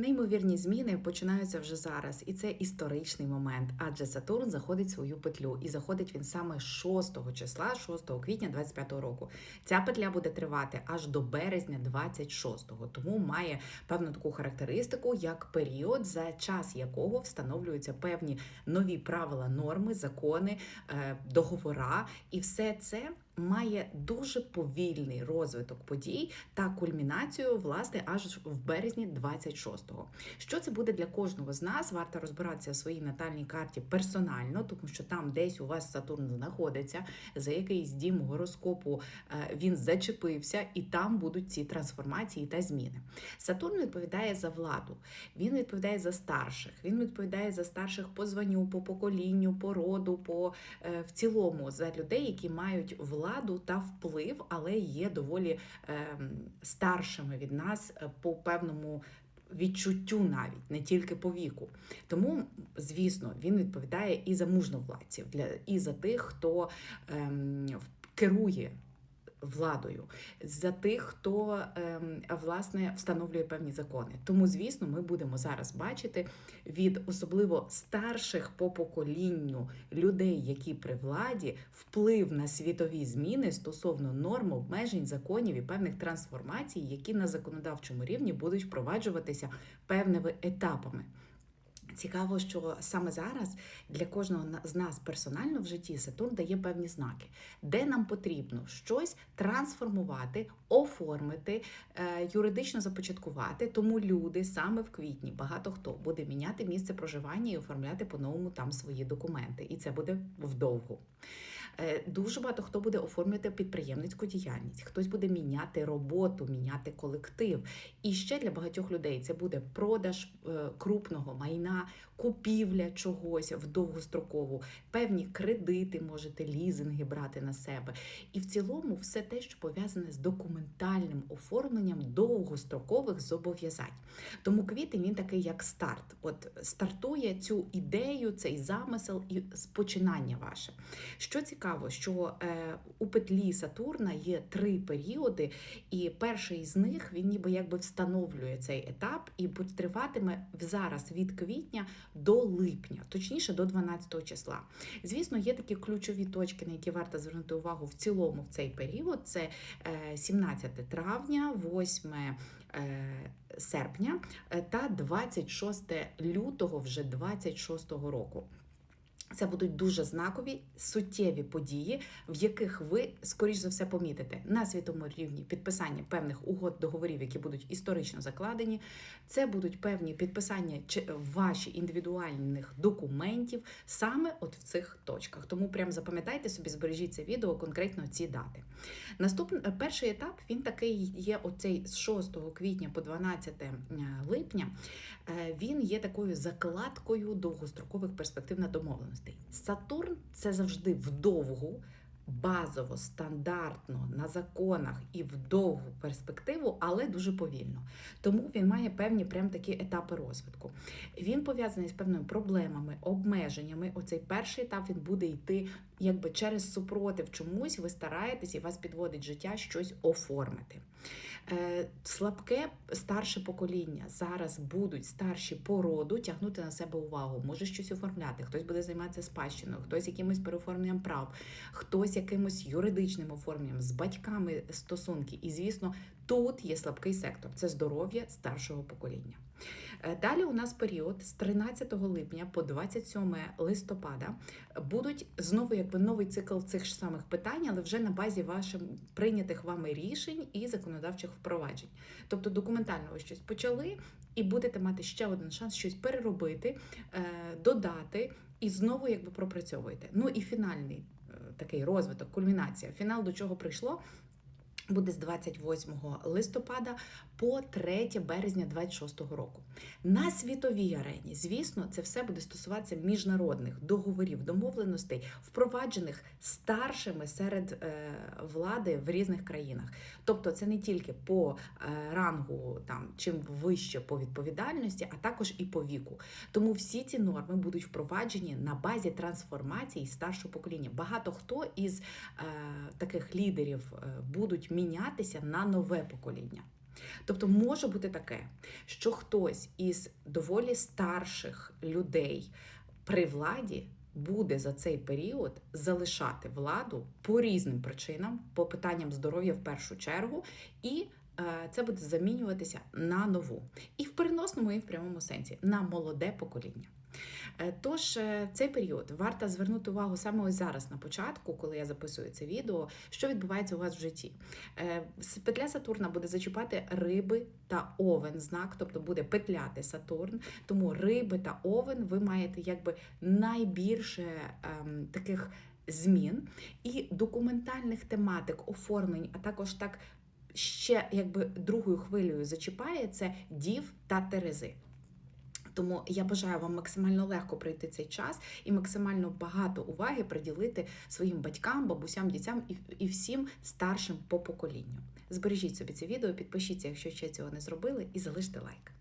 Неймовірні зміни починаються вже зараз, і це історичний момент, адже Сатурн заходить в свою петлю, і заходить він саме 6 числа, 6 квітня 25 року. Ця петля буде тривати аж до березня 26-го, тому має певну таку характеристику, як період, за час якого встановлюються певні нові правила, норми, закони, е, договора, і все це має дуже повільний розвиток подій та кульмінацію, власне, аж в березні 26-го. Що це буде для кожного з нас? Варто розбиратися в своїй натальній карті персонально, тому що там десь у вас Сатурн знаходиться, за якийсь дім гороскопу е, він зачепився, і там будуть ці трансформації та зміни. Сатурн відповідає за владу, він відповідає за старших, він відповідає за старших по званню, по поколінню, по роду, по е, в цілому за людей, які мають владу та вплив, але є доволі е, старшими від нас е, по певному. Відчуттю навіть не тільки по віку, тому звісно він відповідає і за мужновладців, для і за тих, хто ем, керує владою, за тих, хто ем, власне встановлює певні закони. Тому, звісно, ми будемо зараз бачити від особливо старших по поколінню людей, які при владі, вплив на світові зміни стосовно норм, обмежень, законів і певних трансформацій, які на законодавчому рівні будуть впроваджуватися певними етапами. Цікаво, що саме зараз для кожного з нас персонально в житті Сатурн дає певні знаки, де нам потрібно щось трансформувати, оформити, е, юридично започаткувати. Тому люди саме в квітні багато хто буде міняти місце проживання і оформляти по-новому там свої документи, і це буде вдовгу. Е, Дуже багато хто буде оформлювати підприємницьку діяльність, хтось буде міняти роботу, міняти колектив. І ще для багатьох людей це буде продаж е, крупного майна, купівля чогось в довгострокову, певні кредити, можете лізинги брати на себе. І в цілому все те, що пов'язане з документальним оформленням довгострокових зобов'язань. Тому квітень він такий, як старт. От стартує цю ідею, цей замисел і починання ваше. Що цікаво, що е, у петлі Сатурна є три періоди, і перший з них він ніби якби встановлює цей етап і триватиме зараз від квітня до липня, точніше до 12 числа. Звісно, є такі ключові точки, на які варто звернути увагу в цілому в цей період. Це е, 17 травня, 8 е, серпня е, та 26 лютого вже 26 року. Це будуть дуже знакові суттєві події, в яких ви, скоріш за все, помітите на світовому рівні підписання певних угод договорів, які будуть історично закладені. Це будуть певні підписання чи ваші індивідуальних документів саме от в цих точках. Тому прям запам'ятайте собі, збережіть це відео конкретно ці дати. Наступний перший етап він такий є оцей з 6 квітня по 12 липня. Е, Він є такою закладкою довгострокових перспектив на домовленості. Сатурн це завжди вдовгу, базово, стандартно, на законах і в довгу перспективу, але дуже повільно. Тому він має певні прям такі етапи розвитку. Він пов'язаний з певними проблемами, обмеженнями. Оцей перший етап він буде йти якби через супротив чомусь, ви стараєтесь і вас підводить життя щось оформити. Е, Слабке старше покоління зараз будуть старші по роду тягнути на себе увагу, може щось оформляти, хтось буде займатися спадщиною, хтось якимось переоформленням прав, хтось якимось юридичним оформленням з батьками стосунки. І, звісно, тут є слабкий сектор це здоров'я старшого покоління. Е, Далі у нас період з 13 липня по 27 листопада будуть знову якби новий цикл цих ж самих питань, але вже на базі ваших прийнятих вами рішень і законодавчих впроваджень. Тобто документально ви щось почали і будете мати ще один шанс щось переробити, е, додати і знову якби пропрацьовуєте. Ну і фінальний такий розвиток, кульмінація. Фінал до чого прийшло? Буде з 28 листопада по 3 березня 26 року. На світовій арені, звісно, це все буде стосуватися міжнародних договорів, домовленостей, впроваджених старшими серед е, влади в різних країнах. Тобто, це не тільки по е, рангу, там чим вище по відповідальності, а також і по віку. Тому всі ці норми будуть впроваджені на базі трансформації старшого покоління. Багато хто із е, таких лідерів е, будуть мінятися на нове покоління. Тобто може бути таке, що хтось із доволі старших людей при владі буде за цей період залишати владу по різним причинам, по питанням здоров'я в першу чергу, і е, це буде замінюватися на нову. І в переносному, і в прямому сенсі на молоде покоління. Е, Тож е, цей період варто звернути увагу саме ось зараз на початку, коли я записую це відео, що відбувається у вас в житті. Е, Петля Сатурна буде зачіпати риби та овен знак, тобто буде петляти Сатурн. Тому риби та овен ви маєте якби найбільше ем, таких змін і документальних тематик, оформлень, а також так ще якби другою хвилею зачіпає це дів та терези. Тому я бажаю вам максимально легко пройти цей час і максимально багато уваги приділити своїм батькам, бабусям, дітям і, всім старшим по поколінню. Збережіть собі це відео, підпишіться, якщо ще цього не зробили, і залиште лайк.